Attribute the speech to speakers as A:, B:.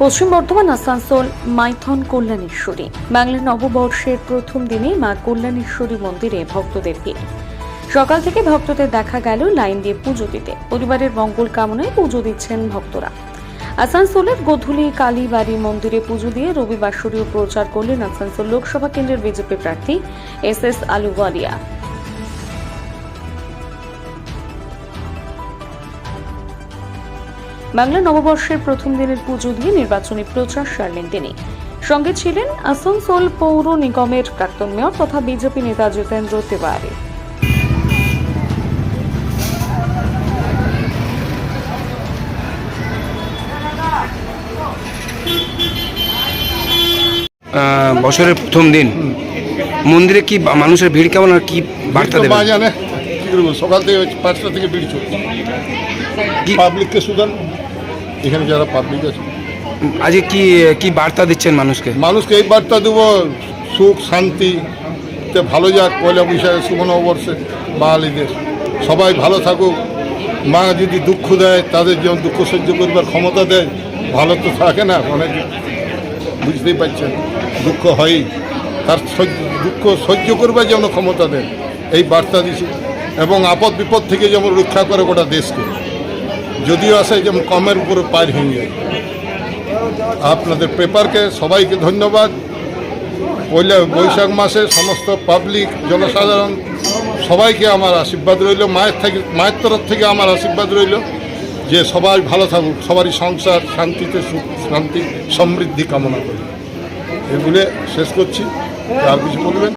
A: পশ্চিম বর্ধমান আসানসোল মাইথন কল্যাণেশ্বরী। বাংলার নববর্ষের প্রথম দিনে মা কল্যাণেশ্বরী মন্দিরে ভক্তদের ভিড়। সকাল থেকে ভক্তদের দেখা গেল লাইন দিয়ে পুজো দিতে। পরিবারের মঙ্গল কামনায় পুজো দিচ্ছেন ভক্তরা। আসানসোলের গোধূলি কালীবাড়ি মন্দিরে পুজো দিয়ে রবিবাসরীয় প্রচার করলেন আসানসোল লোকসভা কেন্দ্রের বিজেপি প্রার্থী এস এস আলুওয়ালিয়া। বাংলা নববর্ষের প্রথম দিনের পুজো দিয়ে নির্বাচনী প্রচার সারলেন তিনি। সঙ্গে ছিলেন আসানসোল পৌর নিগমের প্রাক্তন মেয়র তথা বিজেপি নেতা জিতেন্দ্র তিওয়ারি।
B: আহ, বছরের প্রথম দিন। মন্দিরে কি মানুষের ভিড় কেমন আর কি বার্তা দেবে
C: সকাল থেকে পাঁচটা থেকে ভিড় চলছে। পাবলিককে সুদান এখানে যারা পাবলিক আছে।
B: আজকে কি কি বার্তা দিচ্ছেন মানুষকে?
C: মানুষকে এই বার্তা দেবো সুখ শান্তি ভালো যাক পয়লা বৈশাখে শুভ নববর্ষে বাঙালিদের। সবাই ভালো থাকুক। মা যদি দুঃখ দেয় তাদের যেমন দুঃখ সহ্য করবার ক্ষমতা দেয় ভালো তো থাকে না অনেক বুঝতেই পারছেন দুঃখ হয়ই। তার সহ্য দুঃখ সহ্য করবার যেমন ক্ষমতা দেয় এই বার্তা দিছি। এবং আপদ বিপদ থেকে যেমন রক্ষা করে গোটা দেশকে। যদিও আসে যেমন কমের উপরে পার হয়ে যায় আপনাদের পেপারকে সবাইকে ধন্যবাদ। পয়লা বৈশাখ মাসে সমস্ত পাবলিক, জনসাধারণ, সবাইকে আমার আশীর্বাদ রইল। মায়ের থেকে, মায়ের তরফ থেকে আমার আশীর্বাদ রইল যে সবাই ভালো থাকুক, সবারই সংসার শান্তিতে সুখ, শান্তি, সমৃদ্ধি কামনা করি। এগুলো শেষ করছি। আর কিছু বলবেন?